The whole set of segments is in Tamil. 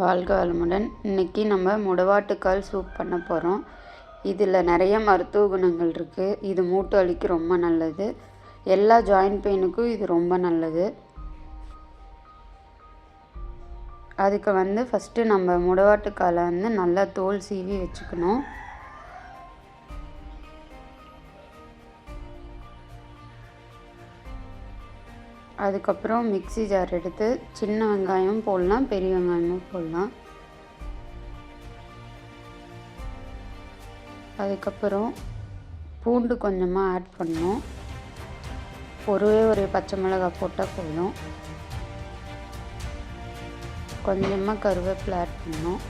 வாழ்க வளமுடன். இன்றைக்கி நம்ம முடவாட்டுக்கால் சூப் பண்ண போகிறோம் இதில் நிறைய மருத்துவ குணங்கள் இருக்குது இது மூட்டு வலிக்கு ரொம்ப நல்லது. எல்லா ஜாயிண்ட் பெயினுக்கும் இது ரொம்ப நல்லது. அதுக்கு வந்து ஃபஸ்ட்டு நம்ம முடவாட்டுக்காலை வந்து நல்லா தோல் சீவி வச்சுக்கணும். அதுக்கப்புறம் மிக்ஸி ஜார் எடுத்து சின்ன வெங்காயம் போடலாம் பெரிய வெங்காயமும் போடலாம். அதுக்கப்புறம் பூண்டு கொஞ்சமாக ஆட் பண்ணும் ஒரே ஒரு பச்சை மிளகாய் போட்டால் போதும். கொஞ்சமாக கருவேப்பிலை ஆட் பண்ணும்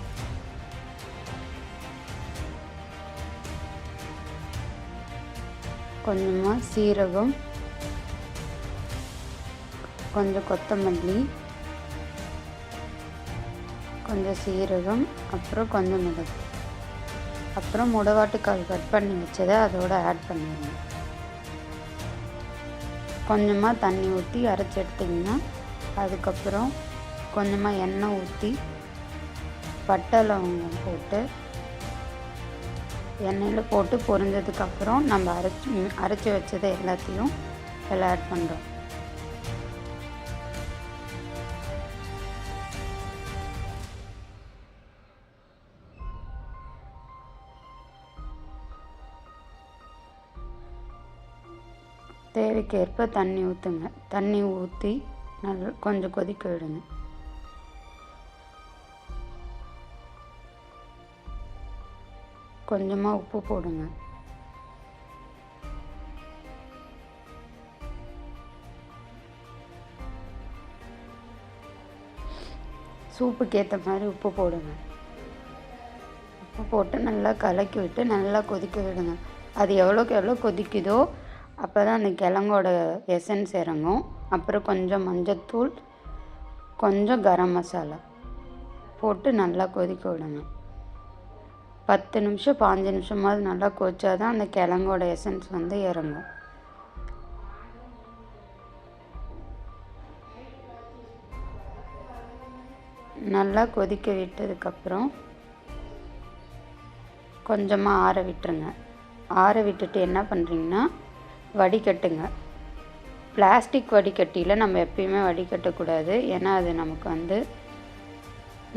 கொஞ்சமாக சீரகம் கொஞ்சம் கொத்தமல்லி கொஞ்சம் சீரகம் அப்புறம் கொஞ்சம் மிளகு. அப்புறம் முடவாட்டுக்கால் கட் பண்ணி வச்சதை அதோட ஆட் பண்ணிடணும். கொஞ்சமாக தண்ணி ஊற்றி அரைச்சி எடுத்திங்கன்னா அதுக்கப்புறம் கொஞ்சமாக எண்ணெய் ஊற்றி பட்டை லவங்கம் போட்டு எண்ணெயில் போட்டு பொரிஞ்சதுக்கப்புறம் நம்ம அரைச்சி அரைச்சி வச்சதை எல்லாத்தையும் எல்லாம் ஆட் பண்ணுறோம் தேவைக்கேற்ப தண்ணி ஊற்றுங்க தண்ணி ஊற்றி நல்லா கொஞ்சம் கொதிக்க விடுங்க. கொஞ்சமாக உப்பு போடுங்க. சூப்புக்கு ஏற்ற மாதிரி உப்பு போடுங்க. உப்பு போட்டு நல்லா கலக்கி விட்டு நல்லா கொதிக்க விடுங்க. அது எவ்வளோக்கு எவ்வளோ கொதிக்குதோ அப்போ தான் அந்த கிழங்கோட எசன்ஸ் இறங்கும். அப்புறம் கொஞ்சம் மஞ்சத்தூள் கொஞ்சம் கரம் மசாலா போட்டு நல்லா கொதிக்க விடுங்க பத்து நிமிஷம் பாஞ்சு நிமிஷமாவது நல்லா கொச்சா தான் அந்த கிழங்கோட எசன்ஸ் வந்து இறங்கும். நல்லா கொதிக்க விட்டதுக்கப்புறம் கொஞ்சமாக ஆற விட்டுருங்க. ஆற விட்டுட்டு என்ன பண்ணுறீங்கன்னா வடிகட்டுங்க. பிளாஸ்டிக் வடிகட்டியில் நம்ம எப்பயுமே வடிகட்டக்கூடாது. ஏன்னா அது நமக்கு வந்து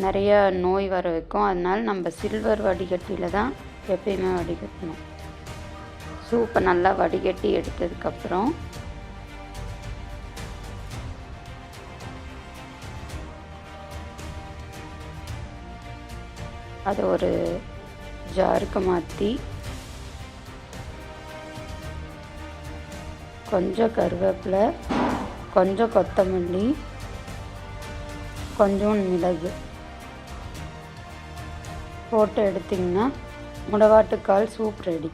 நிறைய நோய் வர வைக்கும். அதனால் நம்ம சில்வர் வடிகட்டியில் தான் எப்பயுமே வடிகட்டணும். சூப்பை நல்லா வடிகட்டி எடுத்ததுக்கப்புறம் அதை ஒரு ஜாருக்கு மாற்றி கொஞ்சம் கருவேப்பிலை கொஞ்சம் கொத்தமல்லி கொஞ்சம் மிளகு. போட்டு எடுத்திங்கன்னா முடவாட்டுக்கால் சூப் ரெடி.